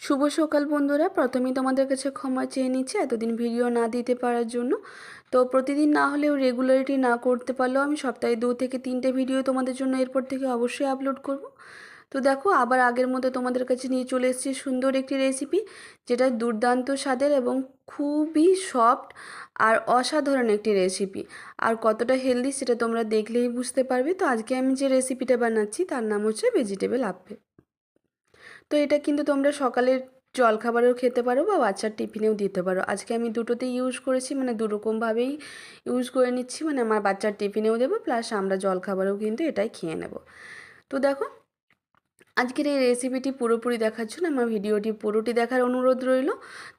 শুভ সকাল বন্ধুরা। প্রথমেই তোমাদের কাছে ক্ষমা চেয়ে নিচ্ছি এতদিন ভিডিও না দিতে পারার জন্য। তো প্রতিদিন না হলেও রেগুলারিটি না করতে পারলেও আমি সপ্তাহে দু থেকে তিনটে ভিডিও তোমাদের জন্য এরপর থেকে অবশ্যই আপলোড করব। তো দেখো, আবার আগের মতো তোমাদের কাছে নিয়ে চলে এসেছি সুন্দর একটি রেসিপি যেটা দুর্দান্ত স্বাদের এবং খুবই সফট আর অসাধারণ একটি রেসিপি আর কতটা হেলদি সেটা তোমরা দেখলেই বুঝতে পারবে। তো আজকে আমি যে রেসিপিটা বানাচ্ছি, তার নাম হচ্ছে ভেজিটেবল আপে তো এটা কিন্তু তোমরা সকালের জলখাবারেও খেতে পারো বা বাচ্চার টিফিনেও দিতে পারো। আজকে আমি দুটোতেই ইউজ করেছি মানে দুরকমভাবেই ইউজ করে নিচ্ছি মানে আমার বাচ্চার টিফিনেও দেবো প্লাস আমরা জলখাবারেও কিন্তু এটাই খেয়ে নেব। তো দেখো, আজকের এই রেসিপিটি পুরোপুরি দেখার জন্য আমার ভিডিওটি পুরোটি দেখার অনুরোধ রইল।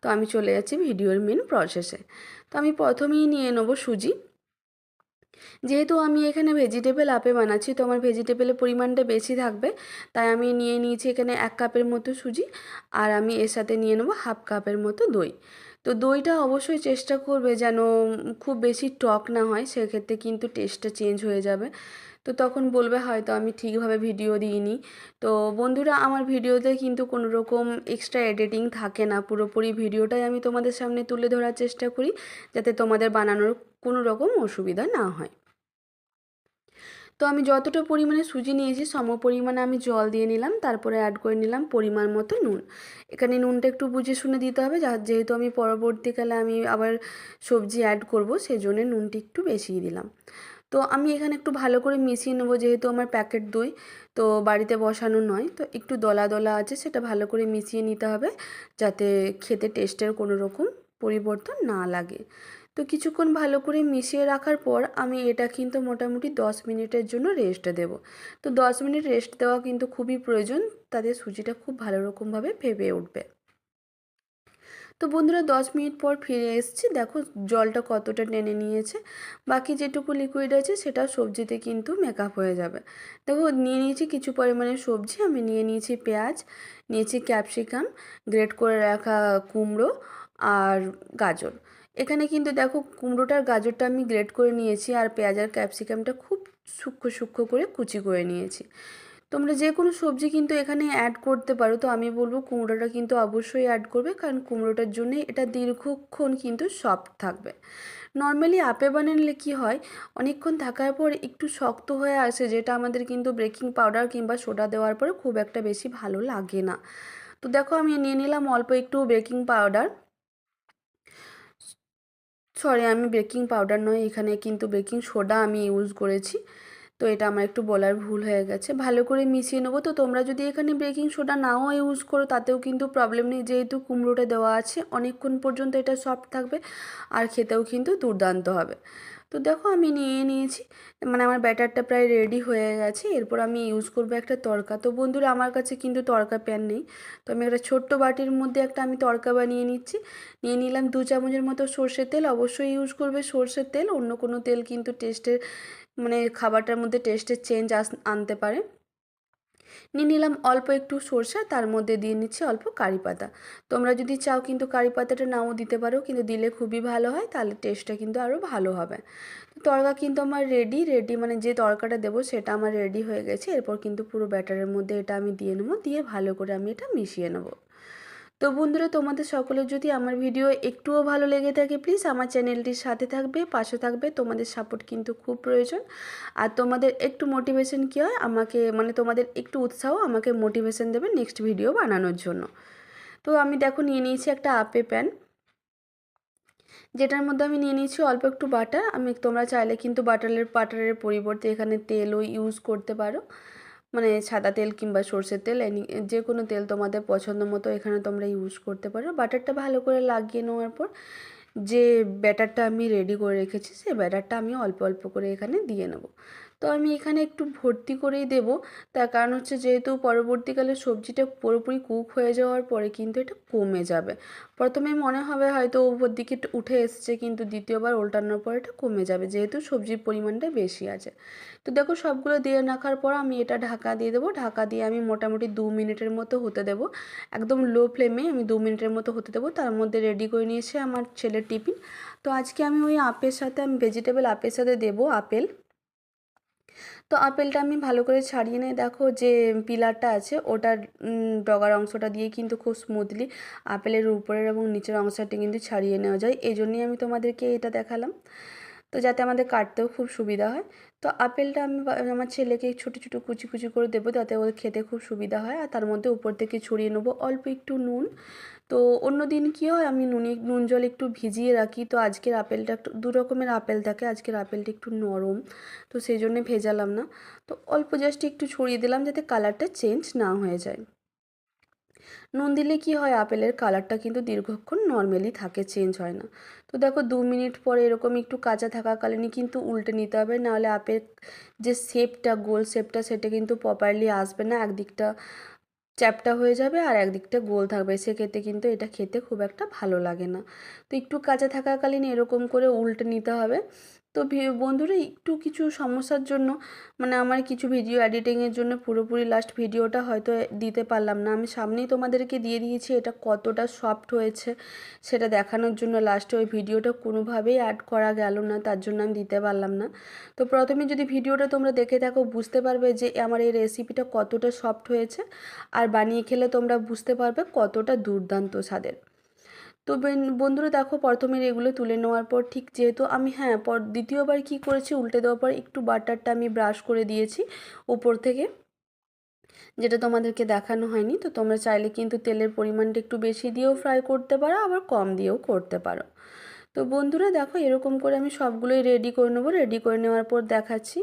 তো আমি চলে যাচ্ছি ভিডিওর মেন প্রসেসে তো আমি প্রথমেই নিয়ে নেব সুজি। যেহেতু আমি এখানে ভেজিটেবল আপে বানাচ্ছি, তো আমার ভেজিটেবলের পরিমাণটা বেশি থাকবে। তাই আমি নিয়ে নিয়েছি এখানে এক কাপের মতো সুজি, আর আমি এর সাথে নিয়ে নেব হাফ কাপের মতো দই। তো দইটা অবশ্যই চেষ্টা করবে যেন খুব বেশি টক না হয়, সেক্ষেত্রে কিন্তু টেস্টটা চেঞ্জ হয়ে যাবে। তো তখন বলবে হয়তো আমি ঠিকভাবে ভিডিও দিইনি। তো বন্ধুরা, আমার ভিডিওতে কিন্তু কোনো রকম এক্সট্রা এডিটিং থাকে না। পুরোপুরি ভিডিওটাই আমি তোমাদের সামনে তুলে ধরার চেষ্টা করি, যাতে তোমাদের বানানোর কোনো রকম অসুবিধা না হয়। তো আমি যতটা পরিমাণে সুজি নিয়েছি, সম পরিমাণে আমি জল দিয়ে নিলাম, তারপরে অ্যাড করে নিলাম পরিমাণ মতো নুন। এখানে নুনটা একটু বুঝে শুনে দিতে হবে, যা, যেহেতু আমি পরবর্তীকালে আমি আবার সবজি অ্যাড করব সেই জন্য নুনটি একটু বেশিই দিলাম। তো আমি এখানে একটু ভালো করে মিশিয়ে নেব, যেহেতু আমার প্যাকেট দই, তো বাড়িতে বসানো নয়, তো একটু দলা দলা আছে, সেটা ভালো করে মিশিয়ে নিতে হবে, যাতে খেতে টেস্টের কোনো রকম পরিবর্তন না লাগে। তো কিছুক্ষণ ভালো করে মিশিয়ে রাখার পর আমি এটা কিন্তু মোটামুটি দশ মিনিটের জন্য রেস্ট দেব। তো দশ মিনিট রেস্ট দেওয়া কিন্তু খুবই প্রয়োজন তাদের সুজিটা খুব ভালো রকমভাবে ফেপে উঠবে। তো বন্ধুরা দশ মিনিট পর ফিরে এসেছি, দেখো জলটা কতটা টেনে নিয়েছে। বাকি যেটুকু লিকুইড আছে সেটা সবজিতে কিন্তু মেকআপ হয়ে যাবে। দেখো নিয়ে নিয়েছি কিছু পরিমাণে সবজি, আমি নিয়ে নিয়েছি পেঁয়াজ, নিয়েছি ক্যাপসিকাম গ্রেট করে রাখা কুমড়ো আর গাজর। এখানে কিন্তু দেখো কুমড়োটার গাজরটা আমি গ্রেট করে নিয়েছি আর পেঁয়াজ আর ক্যাপসিকামটা খুব সূক্ষ্ম সূক্ষ্ম করে কুচি করে নিয়েছি। তোমরা যে কোনো সবজি কিন্তু এখানে অ্যাড করতে পারো। তো আমি বলব কুমড়োটা কিন্তু অবশ্যই অ্যাড করবে, কারণ কুমড়োটার জন্য এটা দীর্ঘক্ষণ কিন্তু সফট থাকবে। নর্মালি আপে বানালে কি হয়, অনেকক্ষণ থাকার পর একটু শক্ত হয়ে আসে, যেটা আমাদের কিন্তু বেকিং পাউডার কিংবা সোডা দেওয়ার পরে খুব একটা বেশি ভালো লাগে না। তো দেখো আমি নিয়ে নিলাম অল্প একটু বেকিং পাউডার সরি আমি বেকিং পাউডার নয়, এখানে কিন্তু বেকিং সোডা আমি ইউজ করেছি। তো এটা আমার একটু বলার ভুল হয়ে গেছে। ভালো করে মিশিয়ে নেব। তো তোমরা যদি এখানে বেকিং সোডা নাও ইউজ করো, তাতেও কিন্তু প্রবলেম নেই। যেহেতু কুমড়োটা দেওয়া আছে, অনেকক্ষণ পর্যন্ত এটা সফট থাকবে, আর খেতেও কিন্তু দুর্দান্ত হবে। তো দেখো আমি নিয়ে নিয়েছি। মানে আমার ব্যাটারটা প্রায় রেডি হয়ে গেছে। এরপর আমি ইউজ করব একটা তড়কা তো বন্ধুরা, আমার কাছে কিন্তু তরকা প্যান নেই। তো আমি একটা ছোট্ট বাটির মধ্যে একটা আমি তড়কা বানিয়ে নিচ্ছি। নিয়ে নিলাম দু চামচের মতো সর্ষের তেল। অবশ্যই ইউজ করবে সর্ষের তেল। অন্য কোনো তেল কিন্তু টেস্টের মানে খাবারটার মধ্যে টেস্টের চেঞ্জ আনতে পারে। নিয়ে নিলাম অল্প একটু সরষা, তার মধ্যে দিয়ে নিচ্ছি অল্প কারি পাতা। তোমরা যদি চাও কিন্তু কারি পাতাটা নাও দিতে পারো, কিন্তু দিলে খুবই ভালো হয়, তাহলে টেস্টটা কিন্তু আরও ভালো হবে। তরকা কিন্তু আমার রেডি রেডি মানে যে তরকাটা দেবো সেটা আমার রেডি হয়ে গেছে, এরপর কিন্তু পুরো ব্যাটারের মধ্যে এটা আমি দিয়ে নেব, দিয়ে ভালো করে আমি এটা মিশিয়ে নেব। তো বন্ধুরা, তোমাদের সকলের যদি আমার ভিডিও একটুও ভালো লেগে থাকে প্লিজ আমার চ্যানেলটির সাথে থাকবে, পাশে থাকবে। তোমাদের সাপোর্ট কিন্তু খুব প্রয়োজন। আর তোমাদের একটু মোটিভেশন কী হয়? আমাকে মানে তোমাদের একটু উৎসাহ আমাকে মোটিভেশন দেবে নেক্সট ভিডিও বানানোর জন্য। তো আমি দেখো, নিয়ে নিয়েছি একটা আপে প্যান যেটার মধ্যে আমি নিয়ে নিয়েছি অল্প একটু বাটার। আমি, তোমরা চাইলে কিন্তু বাটারের বাটারের পরিবর্তে এখানে তেলও ইউজ করতে পারো। মানে সাদা তেল কিংবা সর্ষের তেল, এনি যে কোনো তেল তোমাদের পছন্দ মতো এখানে তোমরা ইউজ করতে পারো। বাটারটা ভালো করে লাগিয়ে নেওয়ার পর, যে ব্যাটারটা আমি রেডি করে রেখেছি, সেই ব্যাটারটা আমি অল্প অল্প করে এখানে দিয়ে নেব। তো আমি এখানে একটু ভর্তি করেই দেব। তার কারণ হচ্ছে যেহেতু পরবর্তীকালে সবজিটা পুরোপুরি কুক হয়ে যাওয়ার পরে কিন্তু এটা কমে যাবে। প্রথমে মনে হবে হয়তো উপর দিকে উঠে এসছে, কিন্তু দ্বিতীয়বার উল্টানোর পর এটা কমে যাবে, যেহেতু সবজির পরিমাণটা বেশি আছে। তো দেখো সবগুলো দিয়ে রাখার পর আমি এটা ঢাকা দিয়ে দেবো। ঢাকা দিয়ে আমি মোটামুটি দু মিনিটের মতো হতে দেবো। একদম লো ফ্লেমে আমি দু মিনিটের মতো হতে দেবো। তার মধ্যে রেডি করে নিয়েছে আমার ছেলের টিফিন। তো আজকে আমি ওই আপের সাথে, আমি ভেজিটেবল আপের সাথে দেবো আপেল। তো আপেলটা আমি ভালো করে ছাড়িয়ে নিয়ে দেখো যে পিলারটা আছে, ওটার ডগার অংশটা দিয়ে কিন্তু খুব স্মুথলি আপেলের উপরের এবং নিচের অংশটি কিন্তু ছাড়িয়ে নেওয়া যায়। এই জন্যই আমি তোমাদেরকে এটা দেখালাম। তো যাতে আমাদের কাটতেও খুব সুবিধা হয়। তো আপেলটা আমি আমার ছেলেকে ছোটো ছোটো কুচি কুচি করে দেবো, যাতে ওদের খেতে খুব সুবিধা হয়। আর তার মধ্যে উপর থেকে ছড়িয়ে নেব অল্প একটু নুন। তো অন্য দিন কী হয়? আমি নুনে, নুন জল একটু ভিজিয়ে রাখি। তো আজকের আপেলটা একটু, দু রকমের আপেল থাকে। আজকের আপেলটা একটু নরম। তো সেই জন্যে ভেজালাম না। তো অল্প জাস্ট একটু ছড়িয়ে দিলাম যাতে কালারটা চেঞ্জ না হয়ে যায়। নুন দিলে কি হয়? আপেলের কালারটা কিন্তু দীর্ঘক্ষণ নর্মালি থাকে চেঞ্জ হয় না। তো দেখো, দু মিনিট পরে এরকম একটু কাঁচা থাকাকালীনই কিন্তু উল্টে নিতে হবে। নাহলে আপেল যে শেপটা গোল শেপটা সেটা কিন্তু প্রপারলি আসবে না। একদিকটা চ্যাপটা হয়ে যাবে আর একদিকটা গোল থাকবে। সেক্ষেত্রে কিন্তু এটা খেতে খুব একটা ভালো লাগে না। তো একটু কাঁচা থাকাকালীন এরকম করে উল্টে নিতে হবে। তো বন্ধুরা একটু কিছু সমস্যার জন্য মানে আমার কিছু ভিডিও এডিটিংয়ের জন্য পুরোপুরি লাস্ট ভিডিওটা হয়তো দিতে পারলাম না। আমি সামনেই তোমাদেরকে দিয়ে দিয়েছি, এটা কতটা সফট হয়েছে সেটা দেখানোর জন্য লাস্টে ওই ভিডিওটা কোনোভাবেই অ্যাড করা গেল না, তার জন্য আমি দিতে পারলাম না। তো প্রথমে যদি ভিডিওটা তোমরা দেখে থাকো, বুঝতে পারবে যে আমার এই রেসিপিটা কতটা সফট হয়েছে, আর বানিয়ে খেলে তোমরা বুঝতে পারবে কতটা দুর্দান্ত স্বাদের। তো বেন- বন্ধুরা দেখো প্রথমের এগুলো তুলে নেওয়ার পর ঠিক যেহেতু আমি হ্যাঁ পর দ্বিতীয়বার কি করেছি, উল্টে দেওয়ার পর একটু বাটারটা আমি ব্রাশ করে দিয়েছি উপর থেকে। যেটা তোমাদেরকে দেখানো হয়নি, তো তোমরা চাইলে কিন্তু তেলের পরিমাণটা একটু বেশি দিয়েও ফ্রাই করতে পারো, আবার কম দিয়েও করতে পারো। তো বন্ধুরা দেখো এরকম করে আমি সবগুলোই রেডি করে নেব রেডি করে নেওয়ার পর দেখাচ্ছি।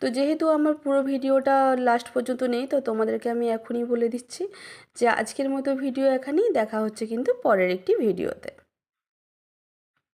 তো যেহেতু আমার পুরো ভিডিওটা লাস্ট পর্যন্ত নেই, তো তোমাদেরকে আমি এখনই বলে দিচ্ছি যে আজকের মতো ভিডিও এখানেই, দেখা হচ্ছে কিন্তু পরের একটি ভিডিওতে।